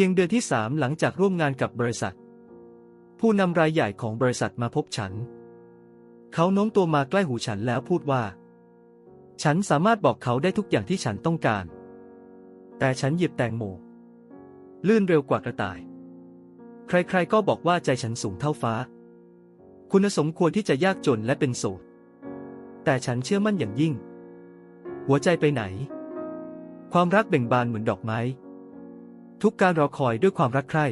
พียงเดือนที่สามหลังจากร่วมงานกับบริษัท ผู้นำรายใหญ่ของบริษัทมาพบฉัน เขาโน้มตัวมาใกล้หูฉันแล้วพูดว่า ฉันสามารถบอกเขาได้ทุกอย่างที่ฉันต้องการ แต่ฉันหยิบแตงโม ลื่นเร็วกว่ากระต่าย ใครๆก็บอกว่าใจฉันสูงเท่าฟ้า คุณสมควรที่จะยากจนและเป็นโสดแต่ฉันเชื่อมั่นอย่างยิ่ง หัวใจไปไหน ความรักเบ่งบานเหมือนดอกไม้ ทุกการรอคอยด้วยความรักใคร่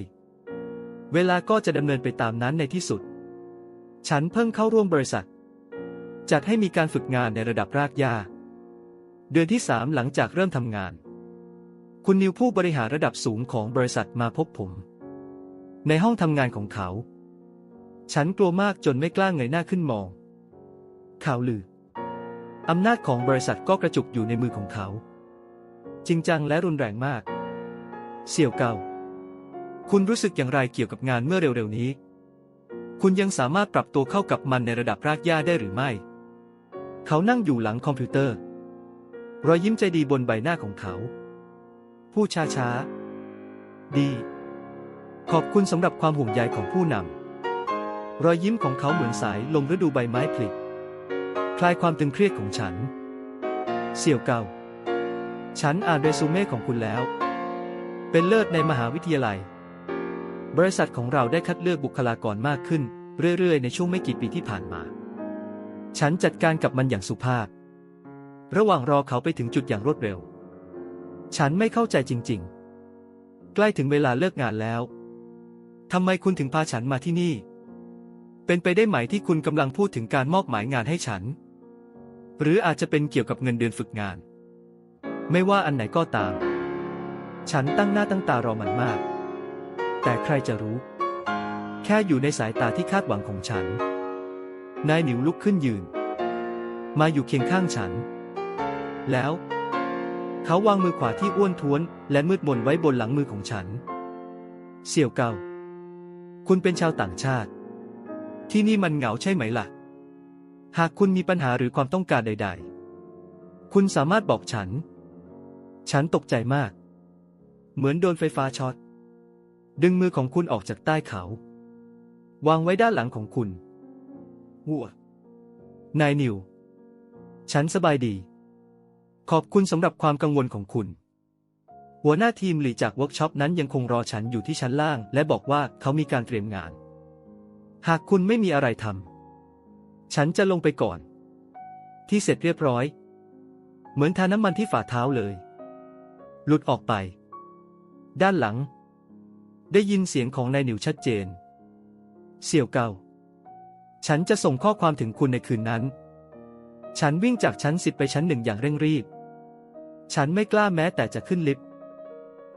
เวลาก็จะดำเนินไปตามนั้นในที่สุด ฉันเพิ่งเข้าร่วมบริษัท จัดให้มีการฝึกงานในระดับรากหญ้า เดือนที่สามหลังจากเริ่มทำงาน คุณนิวผู้บริหารระดับสูงของบริษัทมาพบผม ในห้องทำงานของเขา ฉันกลัวมากจนไม่กล้าเงยหน้าขึ้นมอง ข่าวลือ อำนาจของบริษัทก็กระจุกอยู่ในมือของเขา จริงจังและรุนแรงมาก เสี่ยวเกาคุณรู้สึกอย่างไรเกี่ยวกับงานเมื่อเร็วๆนี้ คุณยังสามารถปรับตัวเข้ากับมันในระดับรากหญ้าได้หรือไม่ เขานั่งอยู่หลังคอมพิวเตอร์ รอยยิ้มใจดีบนใบหน้าของเขาพูดช้าๆดี ขอบคุณสำหรับความห่วงใยของผู้นำ รอยยิ้มของเขาเหมือนสายลมฤดูใบไม้ผลิคลายความตึงเครียดของฉัน เสี่ยวเกาฉันอ่านเรซูเม่ของคุณแล้ว เป็นเลิศในมหาวิทยาลัย บริษัทของเราได้คัดเลือกบุคลากรมากขึ้น เรื่อย ๆ ในช่วงไม่กี่ปีที่ผ่านมา ฉันจัดการกับมันอย่างสุภาพ ระหว่างรอเขาไปถึงจุดอย่างรวดเร็ว ฉันไม่เข้าใจจริง ๆ ใกล้ถึงเวลาเลิกงานแล้วทำไมคุณถึงพาฉันมาที่นี่ เป็นไปได้ไหมที่คุณกำลังพูดถึงการมอบหมายงานให้ฉัน หรืออาจจะเป็นเกี่ยวกับเงินเดือนฝึกงาน ไม่ว่าอันไหนก็ตาม ฉันตั้งหน้าตั้งตารอมันมาก แต่ใครจะรู้ แค่อยู่ในสายตาที่คาดหวังของฉัน นายหนิวลุกขึ้นยืน มาอยู่เคียงข้างฉัน แล้ว เขาวางมือขวาที่อ้วนท้วน และมืดมนไว้บนหลังมือของฉัน เสี่ยวเกา คุณเป็นชาวต่างชาติ ที่นี่มันเหงาใช่ไหมล่ะ หากคุณมีปัญหาหรือความต้องการใด ๆ คุณสามารถบอกฉัน ฉันตกใจมาก เหมือนโดนไฟฟ้าช็อต ดึงมือของคุณออกจากใต้เขา วางไว้ด้านหลังของคุณวัวนายนิว ฉันสบายดี ขอบคุณสำหรับความกังวลของคุณ หัวหน้าทีมหลีจากเวิร์กช็อปนั้นยังคงรอฉันอยู่ที่ชั้นล่าง และบอกว่าเขามีการเตรียมงาน หากคุณไม่มีอะไรทำฉันจะลงไปก่อน ที่เสร็จเรียบร้อย เหมือนทาน้ำมันที่ฝ่าเท้าเลย หลุดออกไป ด้านหลัง ได้ยินเสียงของนายหนิวชัดเจน เสี่ยวเกาฉันจะส่งข้อความถึงคุณในคืนนั้น ฉันวิ่งจากชั้นสิบไปชั้นหนึ่งอย่างเร่งรีบ ฉันไม่กล้าแม้แต่จะขึ้นลิฟต์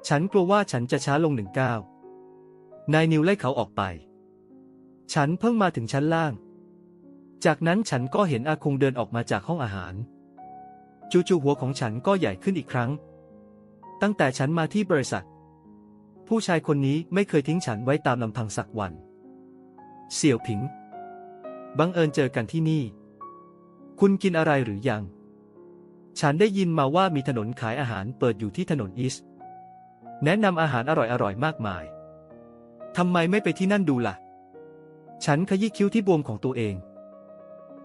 ฉันกลัวว่าฉันจะช้าลงหนึ่งก้าวนายนิวไล่เขาออกไป ฉันเพิ่งมาถึงชั้นล่าง จากนั้นฉันก็เห็นอาคงเดินออกมาจากห้องอาหาร จู่ๆหัวของฉันก็ใหญ่ขึ้นอีกครั้ง ตั้งแต่ฉันมาที่บริษัท ผู้ชายคนนี้ไม่เคยทิ้งฉันไว้ตามลำพังสักวัน เสี่ยวผิง บังเอิญเจอกันที่นี่ คุณกินอะไรหรือยัง ฉันได้ยินมาว่ามีถนนขายอาหารเปิดอยู่ที่ถนนอีสแนะนำอาหารอร่อยๆมากมาย ทำไมไม่ไปที่นั่นดูล่ะ ฉันขยี้คิ้วที่บวมของตัวเอง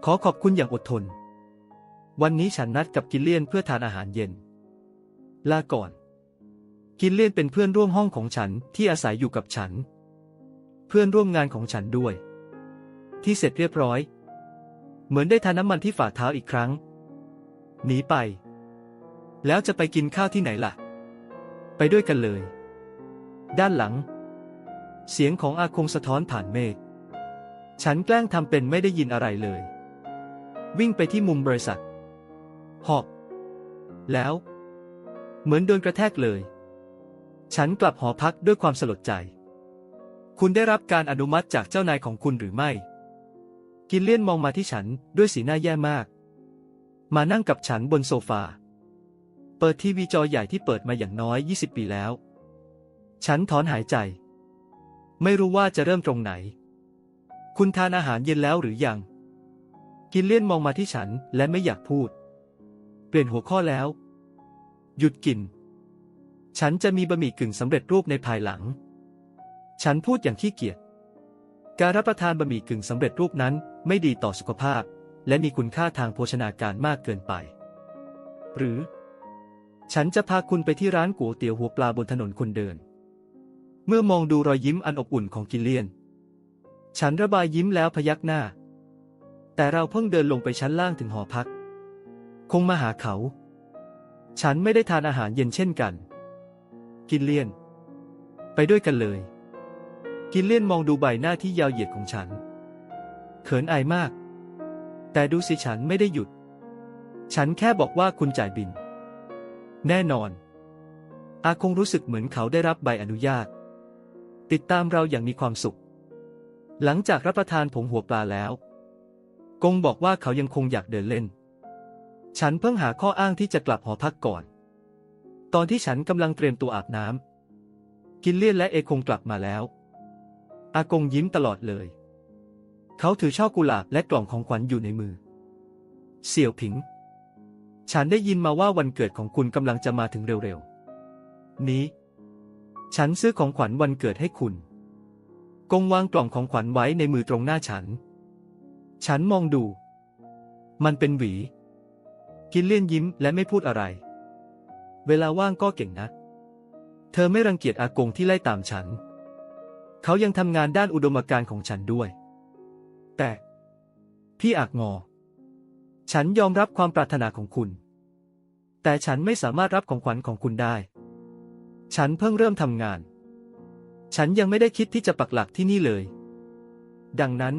ขอขอบคุณอย่างอดทน วันนี้ฉันนัดกับกิเลียนเพื่อทานอาหารเย็น ลาก่อน กิลเลียนเป็นเพื่อนร่วมห้องของฉันที่อาศัยอยู่กับฉัน เพื่อนร่วมงานของฉันด้วย ที่เสร็จเรียบร้อย เหมือนได้ทาน้ำมันที่ฝ่าเท้าอีกครั้ง หนีไป แล้วจะไปกินข้าวที่ไหนล่ะ ไปด้วยกันเลย ด้านหลัง เสียงของอาคงสะท้อนผ่านเมฆฉันแกล้งทำเป็นไม่ได้ยินอะไรเลย วิ่งไปที่มุมบริษัท หอบ แล้ว เหมือนโดนกระแทกเลย ฉันกลับหอพักด้วยความสลดใจ คุณได้รับการอนุมัติจากเจ้านายของคุณหรือไม่ กินเลี่ยนมองมาที่ฉันด้วยสีหน้าแย่มาก มานั่งกับฉันบนโซฟา เปิดทีวีจอใหญ่ที่เปิดมาอย่างน้อย 20 ปีแล้ว ฉันถอนหายใจ ไม่รู้ว่าจะเริ่มตรงไหน คุณทานอาหารเย็นแล้วหรือยัง กินเลี่ยนมองมาที่ฉันและไม่อยากพูด เปลี่ยนหัวข้อแล้ว หยุดกิน ฉันจะมีบะหมี่กึ่งสำเร็จรูปในภายหลัง ฉันพูดอย่างขี้เกียจ การรับประทานบะหมี่กึ่งสำเร็จรูปนั้นไม่ดีต่อสุขภาพ และมีคุณค่าทางโภชนาการมากเกินไป หรือ ฉันจะพาคุณไปที่ร้านก๋วยเตี๋ยวหัวปลาบนถนนคนเดิน เมื่อมองดูรอยยิ้มอันอบอุ่นของกิเลียน ฉันระบายยิ้มแล้วพยักหน้า แต่เราเพิ่งเดินลงไปชั้นล่างถึงหอพัก คงมาหาเขา ฉันไม่ได้ทานอาหารเย็นเช่นกัน กินเลียน ไปด้วยกันเลย กินเลียนมองดูใบหน้าที่ยาวเหยียดของฉัน เขินอายมาก แต่ดูสิฉันไม่ได้หยุด ฉันแค่บอกว่าคุณจ่ายบิน แน่นอน อาคงรู้สึกเหมือนเขาได้รับใบอนุญาต ติดตามเราอย่างมีความสุข หลังจากรับประทานผงหัวปลาแล้ว กงบอกว่าเขายังคงอยากเดินเล่น ฉันเพิ่งหาข้ออ้างที่จะกลับหอพักก่อน ตอนที่ฉันกำลังเตรียมตัวอาบน้ำกินเลียนและเอคงกลับมาแล้ว อากงยิ้มตลอดเลย เขาถือช่อกุหลาบและกล่องของขวัญอยู่ในมือ เสี่ยวผิง ฉันได้ยินมาว่าวันเกิดของคุณกำลังจะมาถึงเร็วๆ นี้ ฉันซื้อของขวัญวันเกิดให้คุณ กงวางกล่องของขวัญไว้ในมือตรงหน้าฉัน ฉันมองดู มันเป็นหวี กินเลี่ยนยิ้มและไม่พูดอะไร เวลาว่างก็เก่งนะ เธอไม่รังเกียจอากงที่ไล่ตามฉัน เขายังทำงานด้านอุดมการณ์ของฉันด้วย แต่ พี่อากงอ ฉันยอมรับความปรารถนาของคุณ แต่ฉันไม่สามารถรับของขวัญของคุณได้ ฉันเพิ่งเริ่มทำงาน ฉันยังไม่ได้คิดที่จะปักหลักที่นี่เลย ดังนั้น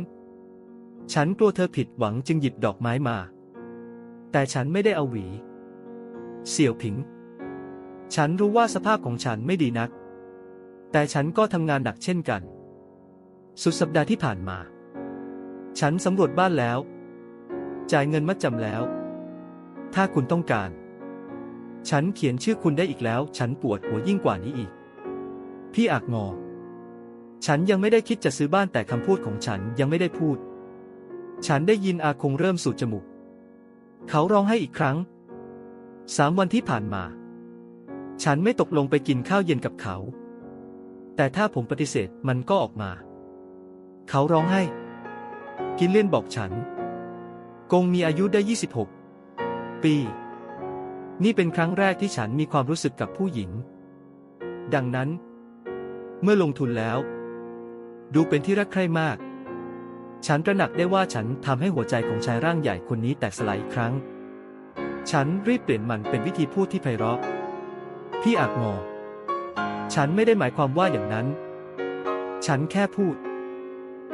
ฉันกลัวเธอผิดหวังจึงหยิบดอกไม้มา แต่ฉันไม่ได้เอาหวี เสี่ยวผิง ฉันรู้ว่าสภาพของฉันไม่ดีนัก แต่ฉันก็ทำงานหนักเช่นกัน สุดสัปดาห์ที่ผ่านมา ฉันสำรวจบ้านแล้ว จ่ายเงินมัดจำแล้ว ถ้าคุณต้องการ ฉันเขียนชื่อคุณได้อีกแล้ว ฉันปวดหัวยิ่งกว่านี้อีก พี่อักงอ ฉันยังไม่ได้คิดจะซื้อบ้านแต่คำพูดของฉันยังไม่ได้พูด ฉันได้ยินอาคงเริ่มสูดจมูก เขาร้องให้อีกครั้ง สามวันที่ผ่านมา ฉันไม่ตกลงไปกินข้าวเย็นกับเขา แต่ถ้าผมปฏิเสธมันก็ออกมา เขาร้องให้ กินเล่นบอกฉัน กงมีอายุได้ 26 ปี นี่เป็นครั้งแรกที่ฉันมีความรู้สึกกับผู้หญิง ดังนั้น เมื่อลงทุนแล้ว ดูเป็นที่รักใคร่มาก ฉันตระหนักได้ว่าฉันทำให้หัวใจของชายร่างใหญ่คนนี้แตกสลายอีกครั้ง ฉันรีบเปลี่ยนมันเป็นวิธีพูดที่ไพเราะ พี่อากงอ ฉันไม่ได้หมายความว่าอย่างนั้น ฉันแค่พูด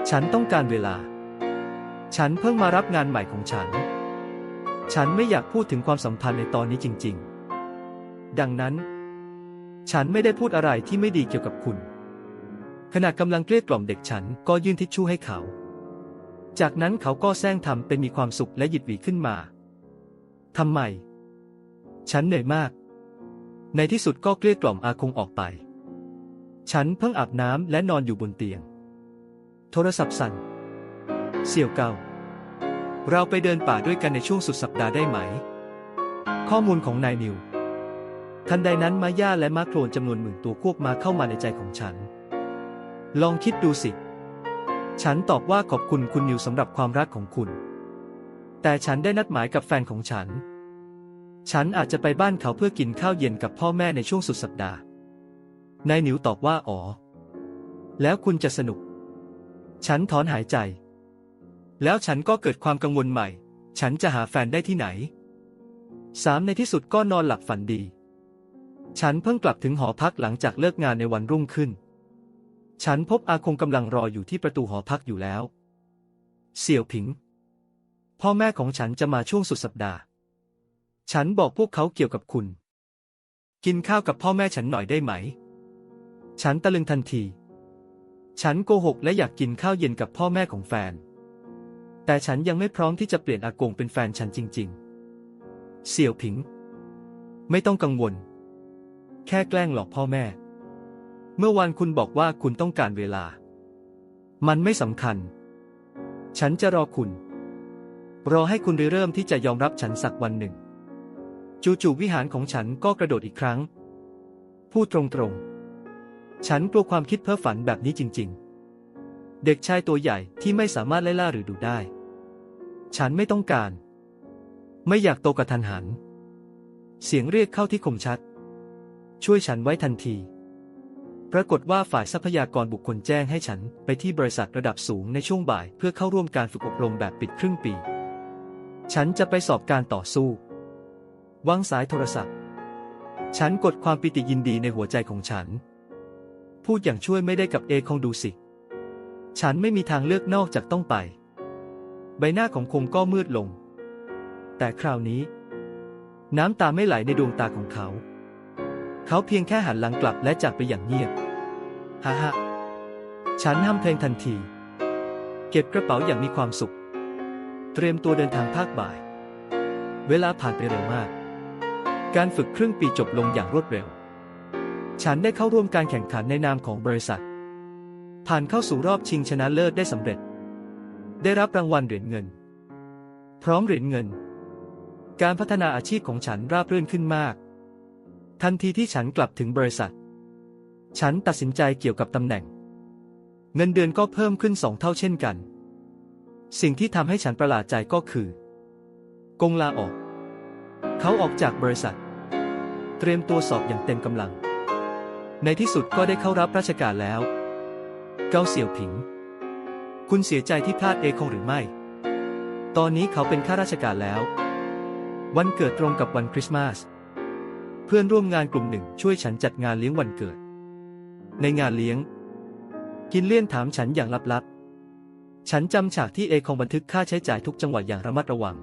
ฉันต้องการเวลา ฉันเพิ่งมารับงานใหม่ของฉัน ฉันไม่อยากพูดถึงความสัมพันธ์ในตอนนี้จริง ๆ ดังนั้น ฉันไม่ได้พูดอะไรที่ไม่ดีเกี่ยวกับคุณ ขณะกำลังเกลี้ยกล่อมเด็กฉันก็ยื่นทิชชู่ให้เขา จากนั้นเขาก็แซงทำเป็นมีความสุขและหยิบหวีขึ้นมาทำไม ฉันเหนื่อยมาก ในที่สุดก็เกลี้ยกล่อมอาคงออกไป ฉันเพิ่งอาบน้ำและนอนอยู่บนเตียง โทรศัพท์สั่น เสี่ยวเกา เราไปเดินป่าด้วยกันในช่วงสุดสัปดาห์ได้ไหม ข้อมูลของนายนิว ทันใดนั้นมาย่าและมาโครนจำนวนหมื่นตัวควบมาเข้ามาในใจของฉัน ลองคิดดูสิ ฉันตอบว่าขอบคุณคุณนิวสำหรับความรักของคุณ แต่ฉันได้นัดหมายกับแฟนของฉัน ฉันอาจจะไปบ้านเขาเพื่อกินข้าวเย็นกับพ่อแม่ในช่วงสุดสัปดาห์ นายหนิวตอบว่าอ๋อ แล้วคุณจะสนุก ฉันถอนหายใจ แล้วฉันก็เกิดความกังวลใหม่ ฉันจะหาแฟนได้ที่ไหนสามในที่สุดก็นอนหลับฝันดี ฉันเพิ่งกลับถึงหอพักหลังจากเลิกงานในวันรุ่งขึ้น ฉันพบอาคงกำลังรออยู่ที่ประตูหอพักอยู่แล้ว เสี่ยวผิง พ่อแม่ของฉันจะมาช่วงสุดสัปดาห์ ฉันบอกพวกเขาเกี่ยวกับคุณ กินข้าวกับพ่อแม่ฉันหน่อยได้ไหม ฉันตะลึงทันที ฉันโกหกและอยากกินข้าวเย็นกับพ่อแม่ของแฟน แต่ฉันยังไม่พร้อมที่จะเปลี่ยนอากงเป็นแฟนฉันจริง ๆ เสี่ยวผิง ไม่ต้องกังวล แค่แกล้งหลอกพ่อแม่ เมื่อวานคุณบอกว่าคุณต้องการเวลา มันไม่สำคัญ ฉันจะรอคุณ รอให้คุณเริ่มที่จะยอมรับฉันสักวันหนึ่ง จู่ๆวิหารของฉันก็กระโดดอีกครั้ง พูดตรงๆ ฉันกลัวความคิดเพ้อฝันแบบนี้จริงๆ เด็กชายตัวใหญ่ที่ไม่สามารถไล่ล่าหรือดูได้ ฉันไม่ต้องการ ไม่อยากโตกระทันหัน เสียงเรียกเข้าที่คมชัด ช่วยฉันไว้ทันที ปรากฏว่าฝ่ายทรัพยากรบุคคลแจ้งให้ฉันไปที่บริษัทระดับสูงในช่วงบ่าย เพื่อเข้าร่วมการฝึกอบรมแบบปิดครึ่งปี ฉันจะไปสอบการต่อสู้ วางสายโทรศัพท์ ฉันกดความปิติยินดีในหัวใจของฉัน พูดอย่างช่วยไม่ได้กับเอคงดูสิ ฉันไม่มีทางเลือกนอกจากต้องไป ใบหน้าของคงก็มืดลง แต่คราวนี้ น้ำตาไม่ไหลในดวงตาของเขา เขาเพียงแค่หันหลังกลับและจากไปอย่างเงียบฮ่าฮ่าฉันห้ามเพลงทันที เก็บกระเป๋าอย่างมีความสุข เตรียมตัวเดินทางภาคบ่าย เวลาผ่านไปเร็วมาก การฝึกครึ่งปีจบลงอย่างรวดเร็ว ฉันได้เข้าร่วมการแข่งขันในนามของบริษัท ผ่านเข้าสู่รอบชิงชนะเลิศได้สำเร็จ ได้รับรางวัลเหรียญเงิน พร้อมเหรียญเงิน การพัฒนาอาชีพของฉันราบรื่นขึ้นมาก ทันทีที่ฉันกลับถึงบริษัท ฉันตัดสินใจเกี่ยวกับตำแหน่ง เงินเดือนก็เพิ่มขึ้นสองเท่าเช่นกัน สิ่งที่ทำให้ฉันประหลาดใจก็คือ กงลาออก เขาออกจากบริษัท เตรียมตัวสอบอย่างเต็มกำลัง ในที่สุดก็ได้เข้ารับราชการแล้ว เกาเสี่ยวผิง คุณเสียใจที่พลาดเอคงหรือไม่ ตอนนี้เขาเป็นข้าราชการแล้ว วันเกิดตรงกับวันคริสต์มาส เพื่อนร่วมงานกลุ่มหนึ่งช่วยฉันจัดงานเลี้ยงวันเกิด ในงานเลี้ยง กินเลี่ยนถามฉันอย่างลับๆ ฉันจำฉากที่เอคงบันทึกค่าใช้จ่ายทุกจังหวัดอย่างระมัดระวัง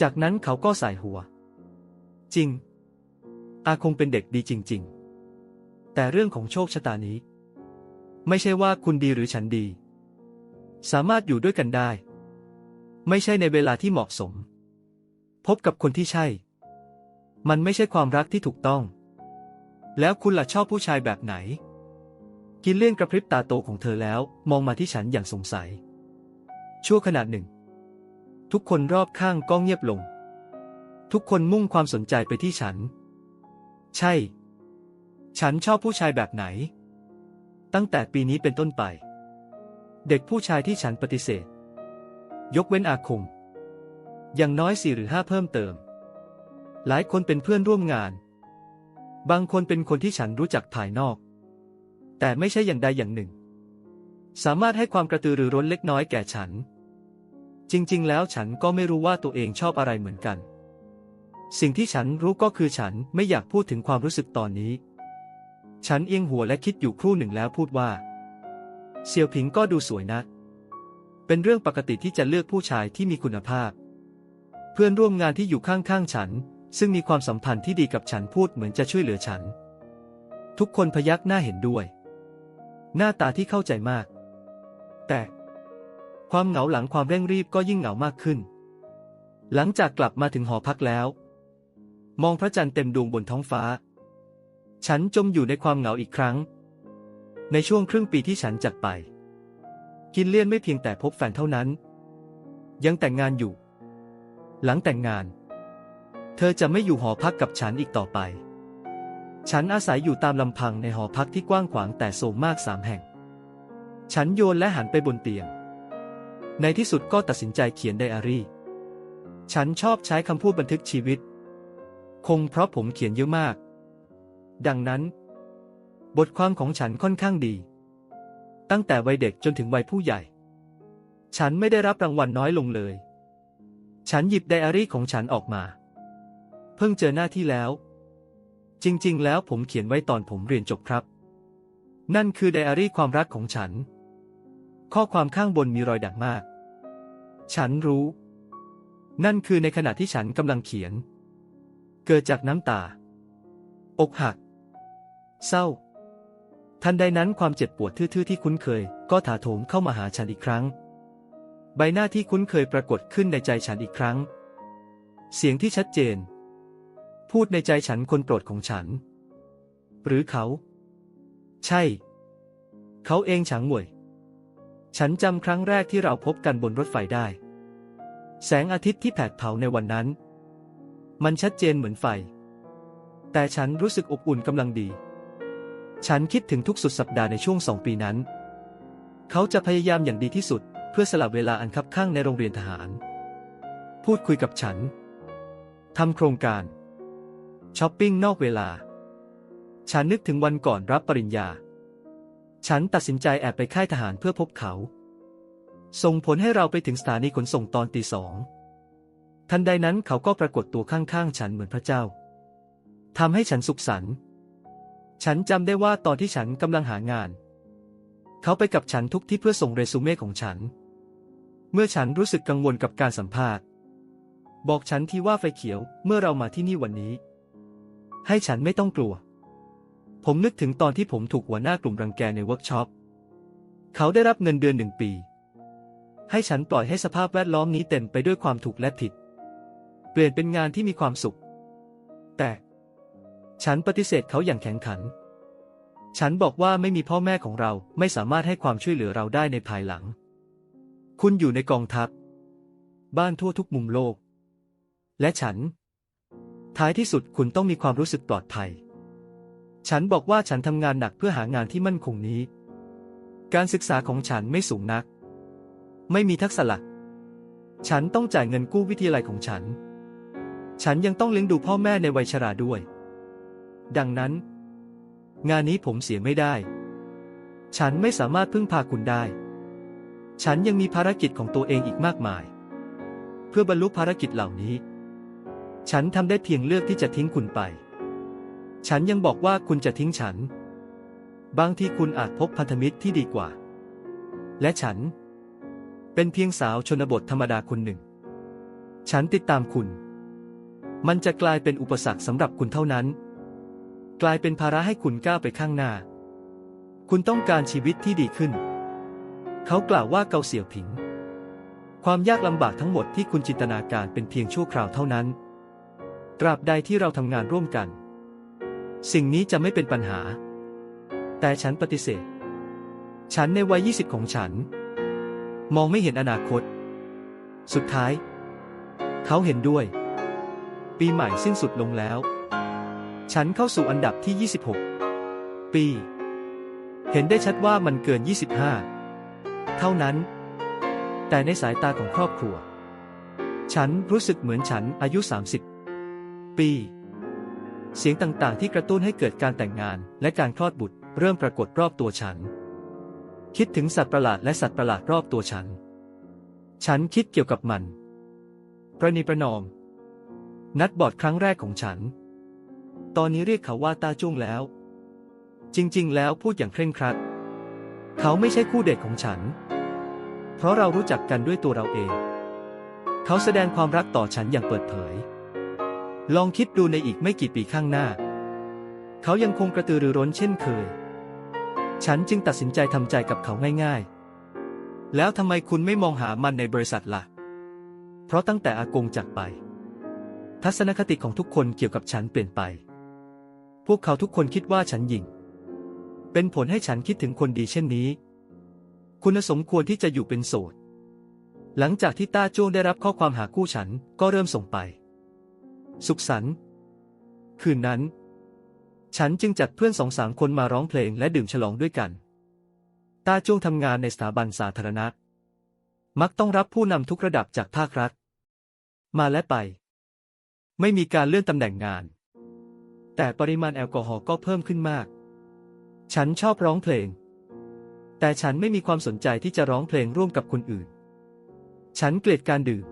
จากนั้นเขาก็สายหัว จริง อาคงเป็นเด็กดีจริง ๆ แต่เรื่องของโชคชะตานี้ ไม่ใช่ว่าคุณดีหรือฉันดี สามารถอยู่ด้วยกันได้ ไม่ใช่ในเวลาที่เหมาะสม พบกับคนที่ใช่ มันไม่ใช่ความรักที่ถูกต้อง แล้วคุณล่ะชอบผู้ชายแบบไหน กินเลี่ยนกระพริบตาโตของเธอแล้วมองมาที่ฉันอย่างสงสัย ชั่วขณะหนึ่ง ทุกคนรอบข้างก็เงียบลง ทุกคนมุ่งความสนใจไปที่ฉัน ใช่ ฉันชอบผู้ชายแบบไหน ตั้งแต่ปีนี้เป็นต้นไป เด็กผู้ชายที่ฉันปฏิเสธ ยกเว้นอาคม อย่างน้อยสี่หรือห้าเพิ่มเติม หลายคนเป็นเพื่อนร่วมงาน บางคนเป็นคนที่ฉันรู้จักภายนอก แต่ไม่ใช่อย่างใดอย่างหนึ่ง สามารถให้ความกระตือรือร้นเล็กน้อยแก่ฉัน จริง ๆ แล้วฉันก็ไม่รู้ว่าตัวเองชอบอะไรเหมือนกัน สิ่งที่ฉันรู้ก็คือฉันไม่อยากพูดถึงความรู้สึกตอนนี้ ฉันเอียงหัวและคิดอยู่ครู่หนึ่งแล้วพูดว่าเสี่ยวผิงก็ดูสวยนะ เป็นเรื่องปกติที่จะเลือกผู้ชายที่มีคุณภาพ เพื่อนร่วมงานที่อยู่ข้างๆฉัน ซึ่งมีความสัมพันธ์ที่ดีกับฉันพูดเหมือนจะช่วยเหลือฉัน ทุกคนพยักหน้าเห็นด้วย หน้าตาที่เข้าใจมาก แต่ความเหงาหลังความเร่งรีบก็ยิ่งเหงามากขึ้น หลังจากกลับมาถึงหอพักแล้ว มองพระจันทร์เต็มดวงบนท้องฟ้า ฉันจมอยู่ในความเหงาอีกครั้ง ในช่วงครึ่งปีที่ฉันจากไป กินเลี่ยนไม่เพียงแต่พบแฟนเท่านั้น ยังแต่งงานอยู่ หลังแต่งงาน เธอจะไม่อยู่หอพักกับฉันอีกต่อไป ฉันอาศัยอยู่ตามลำพังในหอพักที่กว้างขวางแต่โสมมากสามแห่ง ฉันโยนและหันไปบนเตียง ในที่สุดก็ตัดสินใจเขียนไดอารี่ ฉันชอบใช้คำพูดบันทึกชีวิต คงเพราะผมเขียนเยอะมาก ดังนั้น บทความของฉันค่อนข้างดี ตั้งแต่วัยเด็กจนถึงวัยผู้ใหญ่ ฉันไม่ได้รับรางวัลน้อยลงเลย ฉันหยิบไดอารี่ของฉันออกมา เพิ่งเจอหน้าที่แล้ว จริงๆ แล้วผมเขียนไว้ตอนผมเรียนจบครับ นั่นคือไดอารี่ความรักของฉัน ข้อความข้างบนมีรอยด่างมาก ฉันรู้ นั่นคือในขณะที่ฉันกำลังเขียน เกิดจากน้ำตา อกหัก เศร้า ทันใดนั้นความเจ็บปวดทื่อๆที่คุ้นเคย ก็ถาโถมเข้ามาหาฉันอีกครั้ง ใบหน้าที่คุ้นเคยปรากฏขึ้นในใจฉันอีกครั้ง เสียงที่ชัดเจน พูดในใจฉันคนโปรดของฉัน หรือเขา ใช่ เขาเองฉางหมวย ฉันจำครั้งแรกที่เราพบกันบนรถไฟได้ แสงอาทิตย์ที่แผดเผาในวันนั้น มันชัดเจนเหมือนไฟ แต่ฉันรู้สึกอบอุ่นกำลังดี ฉันคิดถึงทุกสุดสัปดาห์ในช่วงสองปีนั้น เขาจะพยายามอย่างดีที่สุด เพื่อสลับเวลาอันคับข้างในโรงเรียนทหาร พูดคุยกับฉันทำโครงการช้อปปิ้งนอกเวลา ฉันนึกถึงวันก่อนรับปริญญา ฉันตัดสินใจแอบไปค่ายทหารเพื่อพบเขา ส่งผลให้เราไปถึงสถานีขนส่งตอนตีสอง ทันใดนั้นเขาก็ปรากฏตัวข้างๆ ฉันเหมือนพระเจ้า ทำให้ฉันสุขสันต์ ฉันจำได้ว่าตอนที่ฉันกำลังหางาน เขาไปกับฉันทุกที่เพื่อส่งเรซูเม่ของฉัน เมื่อฉันรู้สึกกังวลกับการสัมภาษณ์ บอกฉันที่ว่าไฟเขียวเมื่อเรามาที่นี่วันนี้ ให้ฉันไม่ต้องกลัว ผมนึกถึงตอนที่ผมถูกหัวหน้ากลุ่มรังแกในเวิร์กช็อป เขาได้รับเงินเดือนหนึ่งปี ให้ฉันปล่อยให้สภาพแวดล้อมนี้เต็มไปด้วยความถูกและผิด เปลี่ยนเป็นงานที่มีความสุข แต่ ฉันปฏิเสธเขาอย่างแข็งขัน ฉันบอกว่าไม่มีพ่อแม่ของเราไม่สามารถให้ความช่วยเหลือเราได้ในภายหลัง คุณอยู่ในกองทัพ บ้านทั่วทุกมุมโลก และฉัน ท้ายที่สุดคุณต้องมีความรู้สึกปลอดภัย ฉันบอกว่าฉันทำงานหนักเพื่อหางานที่มั่นคงนี้ การศึกษาของฉันไม่สูงนัก ไม่มีทักษะหลัก ฉันต้องจ่ายเงินกู้วิทยาลัยของฉัน ฉันยังต้องเลี้ยงดูพ่อแม่ในวัยชราด้วย ดังนั้น งานนี้ผมเสียไม่ได้ ฉันไม่สามารถพึ่งพาคุณได้ ฉันยังมีภารกิจของตัวเองอีกมากมาย เพื่อบรรลุภารกิจเหล่านี้ ฉันทำได้เพียงเลือกที่จะทิ้งคุณไป ฉันยังบอกว่าคุณจะทิ้งฉัน บางทีคุณอาจพบพันธมิตรที่ดีกว่า และฉัน เป็นเพียงสาวชนบทธรรมดาคนหนึ่ง ฉันติดตามคุณ มันจะกลายเป็นอุปสรรคสำหรับคุณเท่านั้น กลายเป็นภาระให้คุณก้าวไปข้างหน้า คุณต้องการชีวิตที่ดีขึ้น เขากล่าวว่าเกาเสี่ยวผิง ความยากลำบากทั้งหมดที่คุณจินตนาการเป็นเพียงชั่วคราวเท่านั้น ตราบใดที่เราทำงานร่วมกัน สิ่งนี้จะไม่เป็นปัญหา แต่ฉันปฏิเสธ ฉันในวัยยี่สิบของฉัน มองไม่เห็นอนาคต สุดท้าย เขาเห็นด้วย ปีใหม่สิ้นสุดลงแล้ว ฉันเข้าสู่อันดับที่ 26 ปี เห็นได้ชัดว่ามันเกิน 25 เท่านั้น แต่ในสายตาของครอบครัว ฉันรู้สึกเหมือนฉันอายุ 30 ปี เสียงต่างๆ ที่กระตุ้นให้เกิดการแต่งงานและการคลอดบุตรเริ่มปรากฏรอบตัวฉัน คิดถึงสัตว์ประหลาดและสัตว์ประหลาดรอบตัวฉัน ฉันคิดเกี่ยวกับมัน ประนีประนอม นัดบอดครั้งแรกของฉัน ตอนนี้เรียกเขาว่าตาจุ้งแล้ว จริงๆ แล้วพูดอย่างเคร่งครัด เขาไม่ใช่คู่เดทของฉัน เพราะเรารู้จักกันด้วยตัวเราเอง เขาแสดงความรักต่อฉันอย่างเปิดเผย ลองคิดดูในอีกไม่กี่ปีข้างหน้า เขายังคงกระตือรือร้นเช่นเคย ฉันจึงตัดสินใจทำใจกับเขาง่ายๆ แล้วทำไมคุณไม่มองหามันในบริษัทล่ะ เพราะตั้งแต่อากงจากไป ทัศนคติของทุกคนเกี่ยวกับฉันเปลี่ยนไป พวกเขาทุกคนคิดว่าฉันหยิ่งเป็นผลให้ฉันคิดถึงคนดีเช่นนี้ คุณสมควรที่จะอยู่เป็นโสด หลังจากที่ต้าจ้ได้รับข้อความหาคู่ฉันก็เริ่มส่งไป สุขสันต์คืนนั้น ฉันจึงจัดเพื่อนสองสามคนมาร้องเพลงและดื่มฉลองด้วยกันต้าจ้ทำงานในสถาบันสาธารณะ มักต้องรับผู้นำทุกระดับจากภาครัฐ มาและไป ไม่มีการเลื่อนตำแหน่งงาน แต่ปริมาณแอลกอฮอล์ก็เพิ่มขึ้นมาก ฉันชอบร้องเพลง แต่ฉันไม่มีความสนใจที่จะร้องเพลงร่วมกับคนอื่น ฉันเกลียดการดื่ม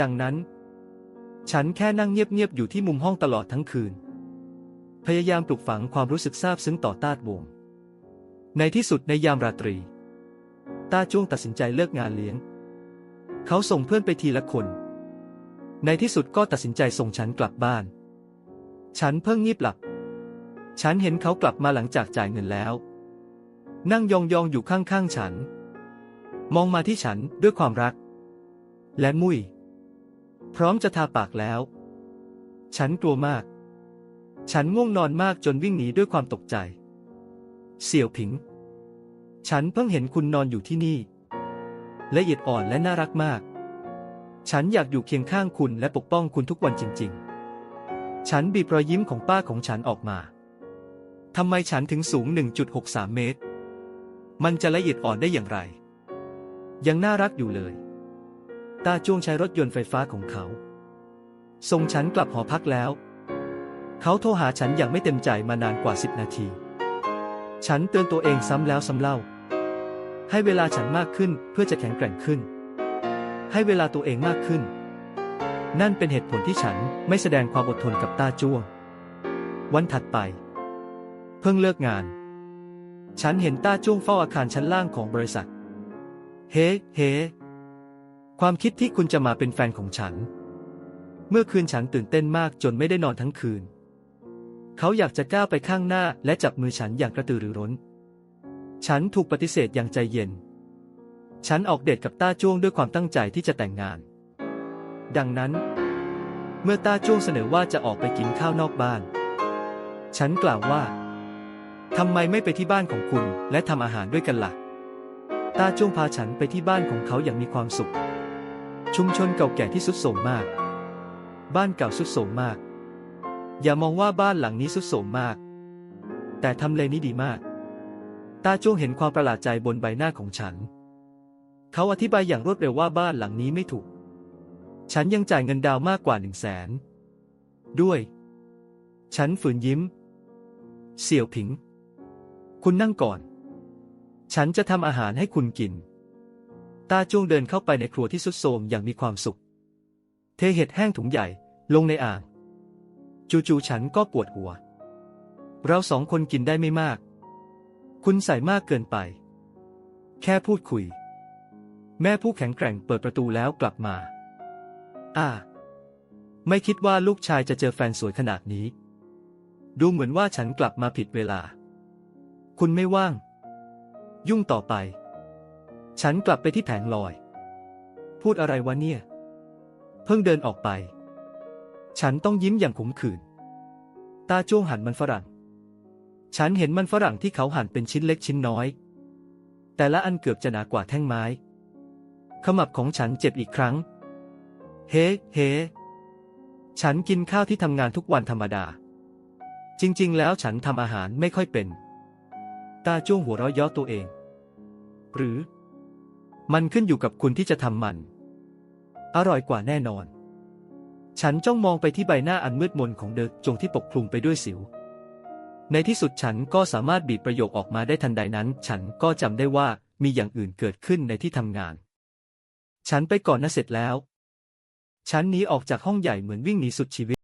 ดังนั้น ฉันแค่นั่งเงียบๆอยู่ที่มุมห้องตลอดทั้งคืน พยายามปลุกฝังความรู้สึกซาบซึ้งต่อต้านวง ในที่สุดในยามราตรีต้าจ้วงตัดสินใจเลิกงานเลี้ยง เขาส่งเพื่อนไปทีละคน ในที่สุดก็ตัดสินใจส่งฉันกลับบ้าน ฉันเพิ่งงีบหลับ ฉันเห็นเขากลับมาหลังจากจ่ายเงินแล้ว นั่งยองๆอยู่ข้างๆฉัน มองมาที่ฉันด้วยความรัก และมุย พร้อมจะทาปากแล้ว ฉันกลัวมาก ฉันง่วงนอนมากจนวิ่งหนีด้วยความตกใจ เสี่ยวผิง ฉันเพิ่งเห็นคุณนอนอยู่ที่นี่ ละเอียดอ่อนและน่ารักมาก ฉันอยากอยู่เคียงข้างคุณและปกป้องคุณทุกวันจริง ๆ ฉันบีบรอยยิ้มของป้าของฉันออกมาทำไมฉันถึงสูง 1.63 เมตร มันจะละเอียดอ่อนได้อย่างไร ยังน่ารักอยู่เลย ตาจ้วงใช้รถยนต์ไฟฟ้าของเขา ส่งฉันกลับหอพักแล้ว เขาโทรหาฉันอย่างไม่เต็มใจมานานกว่า 10 นาที ฉันเตือนตัวเองซ้ำแล้วซ้ำเล่า ให้เวลาฉันมากขึ้นเพื่อจะแข็งแกร่งขึ้น ให้เวลาตัวเองมากขึ้น นั่นเป็นเหตุผลที่ฉันไม่แสดงความอดทนกับตาจ้วง วันถัดไป เพิ่งเลิกงาน ฉันเห็นตาจ้วงเฝ้าอาคารชั้นล่างของบริษัท เฮ้ เฮ้ ความคิดที่คุณจะมาเป็นแฟนของฉัน เมื่อคืนฉันตื่นเต้นมากจนไม่ได้นอนทั้งคืน เขาอยากจะก้าวไปข้างหน้าและจับมือฉันอย่างกระตือรือร้น ฉันถูกปฏิเสธอย่างใจเย็น ฉันออกเดทกับต้าจ้วงด้วยความตั้งใจที่จะแต่งงาน ดังนั้น เมื่อต้าจ้วงเสนอว่าจะออกไปกินข้าวนอกบ้าน ฉันกล่าวว่าทำไมไม่ไปที่บ้านของคุณและทำอาหารด้วยกันละ่ะ ต้าจ้วงพาฉันไปที่บ้านของเขาอย่างมีความสุข ชุมชนเก่าแก่ที่สุดโทรมมาก บ้านเก่าสุดโทรมมาก อย่ามองว่าบ้านหลังนี้สุดโทรมมาก แต่ทำเลนี้ดีมาก ต้าจ้วงเห็นความประหลาดใจบนใบหน้าของฉัน เขาอธิบายอย่างรวดเร็วว่าบ้านหลังนี้ไม่ถูก ฉันยังจ่ายเงินดาวมากกว่าหนึ่งแสนด้วย ฉันฝืนยิ้ม เสี่ยวผิง คุณนั่งก่อน ฉันจะทำอาหารให้คุณกิน ตาจ้วงเดินเข้าไปในครัวที่สุดโทมอย่างมีความสุข เทเห็ดแห้งถุงใหญ่ลงในอ่าง จู่ๆฉันก็ปวดหัว เราสองคนกินได้ไม่มาก คุณใส่มากเกินไป แค่พูดคุย แม่ผู้แข็งแกร่งเปิดประตูแล้วกลับมา อ่า ไม่คิดว่าลูกชายจะเจอแฟนสวยขนาดนี้ ดูเหมือนว่าฉันกลับมาผิดเวลา คุณไม่ว่าง ยุ่งต่อไป ฉันกลับไปที่แผงลอย พูดอะไรวะเนี่ย เพิ่งเดินออกไป ฉันต้องยิ้มอย่างขมขื่น ตาจ้วงหั่นมันฝรั่ง ฉันเห็นมันฝรั่งที่เขาหั่นเป็นชิ้นเล็กชิ้นน้อย แต่ละอันเกือบจะหนากว่าแท่งไม้ ขมับของฉันเจ็บอีกครั้ง เฮ้ เฮ้ ฉันกินข้าวที่ทำงานทุกวันธรรมดา จริงๆ แล้วฉันทำอาหารไม่ค่อยเป็น ตาจ้วงหัวเราะย้อตัวเอง หรือ มันขึ้นอยู่กับคุณที่จะทำมัน อร่อยกว่าแน่นอน ฉันจ้องมองไปที่ใบหน้าอันมืดมนของเด็กจงที่ปกคลุมไปด้วยสิว ในที่สุดฉันก็สามารถบีบประโยคออกมาได้ทันใดนั้น ฉันก็จำได้ว่ามีอย่างอื่นเกิดขึ้นในที่ทำงาน ฉันไปก่อนนะเสร็จแล้ว ฉันหนีออกจากห้องใหญ่เหมือนวิ่งหนีสุดชีวิต